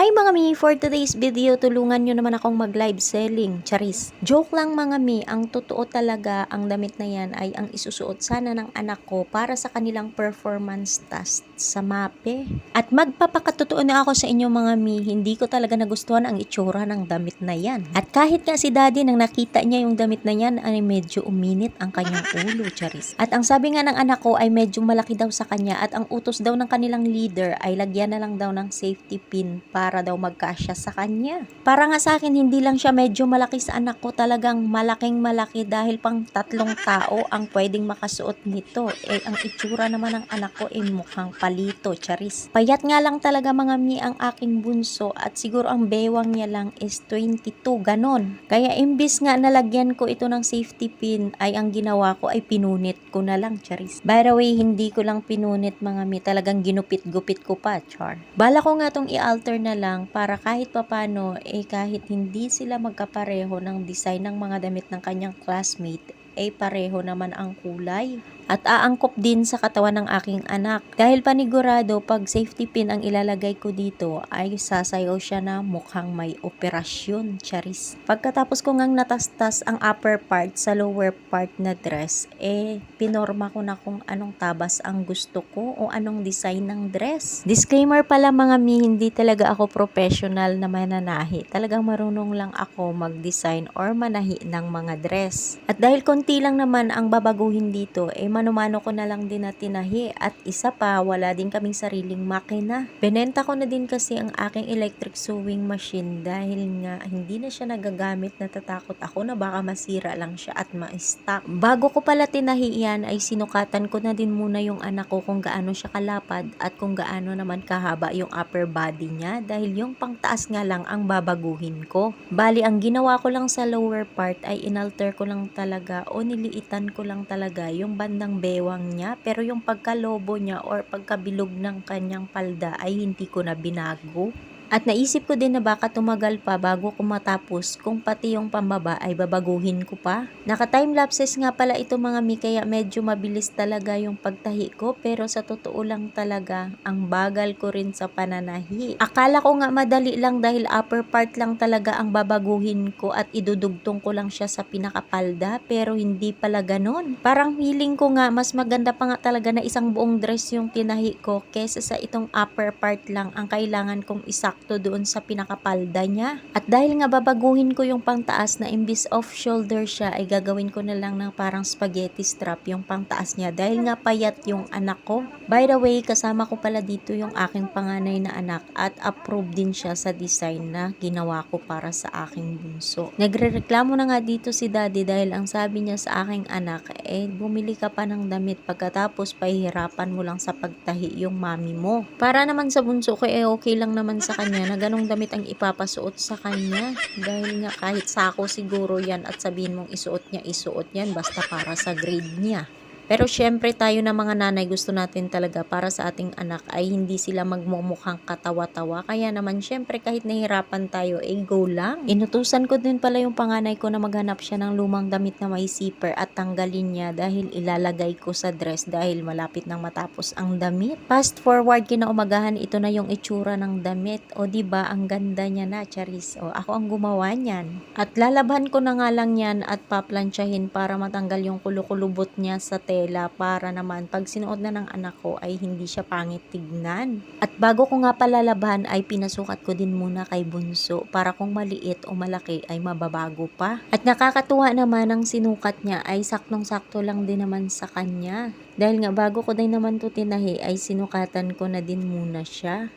Hi mga mi, for today's video, tulungan nyo naman akong mag-live selling. Charis. Joke lang mga mi, ang totoo talaga, ang damit na yan ay ang isusuot sana ng anak ko para sa kanilang performance test sa MAPE. At magpapakatotoo na ako sa inyo mga mi, hindi ko talaga nagustuhan ang itsura ng damit na yan. At kahit nga si daddy nang nakita niya yung damit na yan, ay medyo uminit ang kanyang ulo, Charis. At ang sabi nga ng anak ko ay medyo malaki daw sa kanya at ang utos daw ng kanilang leader ay lagyan na lang daw ng safety pin para daw magkasya sa kanya. Para nga sa akin, hindi lang siya medyo malaki sa anak ko, talagang malaking malaki dahil pang tatlong tao ang pwedeng makasuot nito. Eh, ang itsura naman ng anak ko ay mukhang palito, charis. Payat nga lang talaga mga mi ang aking bunso at siguro ang bewang niya lang is 22, ganon. Kaya imbis nga nalagyan ko ito ng safety pin, ay ang ginawa ko ay pinunit ko na lang, charis. By the way, hindi ko lang pinunit mga mi, talagang ginupit-gupit ko pa, char. Bala ko nga tong i-alter na lang para kahit papano, eh kahit hindi sila magkapareho ng design ng mga damit ng kanyang classmate, eh pareho naman ang kulay. At aangkop din sa katawan ng aking anak. Dahil panigurado, pag safety pin ang ilalagay ko dito, ay sasayaw siya na mukhang may operasyon, charis. Pagkatapos ko ngang natastas ang upper part sa lower part na dress, eh pinorma ko na kung anong tabas ang gusto ko o anong design ng dress. Disclaimer pala mga mi, hindi talaga ako professional na mananahi. Talagang marunong lang ako mag-design or manahi ng mga dress. At dahil konti lang naman ang babaguhin dito, eh mano-mano ko na lang din na tinahi. At isa pa, wala din kaming sariling makina. Benenta ko na din kasi ang aking electric sewing machine dahil nga hindi na siya nagagamit. Natatakot ako na baka masira lang siya at ma-stop. Bago ko pala tinahi yan, ay sinukatan ko na din muna yung anak ko kung gaano siya kalapad at kung gaano naman kahaba yung upper body niya dahil yung pangtaas nga lang ang babaguhin ko. Bali, ang ginawa ko lang sa lower part ay inalter ko lang talaga o niliitan ko lang talaga yung bandang bewang niya pero yung pagkalobo niya or pagkabilog ng kanyang palda ay hindi ko na binago. At naisip ko din na baka tumagal pa bago ko matapos kung pati yung pambaba ay babaguhin ko pa. Naka-time lapses nga pala ito mga mi kaya medyo mabilis talaga yung pagtahi ko pero sa totoo lang talaga ang bagal ko rin sa pananahi. Akala ko nga madali lang dahil upper part lang talaga ang babaguhin ko at idudugtong ko lang siya sa pinakapalda pero hindi pala ganon. Parang feeling ko nga mas maganda pa nga talaga na isang buong dress yung tinahi ko kesa sa itong upper part lang ang kailangan kong isak sakto doon sa pinakapalda niya. At dahil nga babaguhin ko yung pangtaas na imbis off shoulder siya ay gagawin ko na lang ng parang spaghetti strap yung pangtaas niya dahil nga payat yung anak ko. By the way, kasama ko pala dito yung aking panganay na anak at approve din siya sa design na ginawa ko para sa aking bunso. Nagrereklamo na nga dito si daddy dahil ang sabi niya sa aking anak eh bumili ka pa ng damit pagkatapos pahihirapan mo lang sa pagtahi yung mami mo. Para naman sa bunso ko eh okay lang naman sa kanya kanya na ganong damit ang ipapasuot sa kanya. Dahil nga kahit sako siguro yan at sabihin mong isuot niya, isuot yan basta para sa grade niya. Pero syempre tayo na mga nanay gusto natin talaga para sa ating anak ay hindi sila magmumukhang katawa-tawa. Kaya naman syempre kahit nahirapan tayo, eh go lang. Inutusan ko din pala yung panganay ko na maghanap siya ng lumang damit na may zipper at tanggalin niya dahil ilalagay ko sa dress dahil malapit nang matapos ang damit. Fast forward kinaumagahan ito na yung itsura ng damit. O di ba ang ganda niya na, Charis. O ako ang gumawa niyan. At lalaban ko na nga lang yan at paplansyahin para matanggal yung kulukulubot niya sa tela tela para naman pag sinuot na ng anak ko ay hindi siya pangit tignan. At bago ko nga palalaban ay pinasukat ko din muna kay Bunso para kung maliit o malaki ay mababago pa. At nakakatuwa naman ang sinukat niya ay saktong-sakto lang din naman sa kanya. Dahil nga bago ko din naman to tinahi ay sinukatan ko na din muna siya.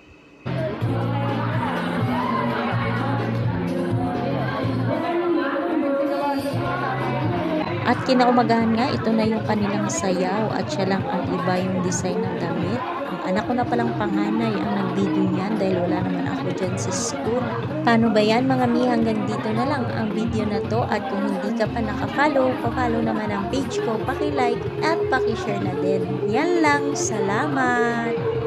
At kinaumagahan nga, ito na yung kanilang sayaw at siya lang ang iba yung design ng damit. Ang anak ko na palang panganay ang nag-video niyan dahil wala naman ako dyan sa school. Paano ba yan mga mi? Hanggang dito na lang ang video na to at kung hindi ka pa nakafollow, pa-follow naman ang page ko, paki-like at paki-share na din. Yan lang, salamat!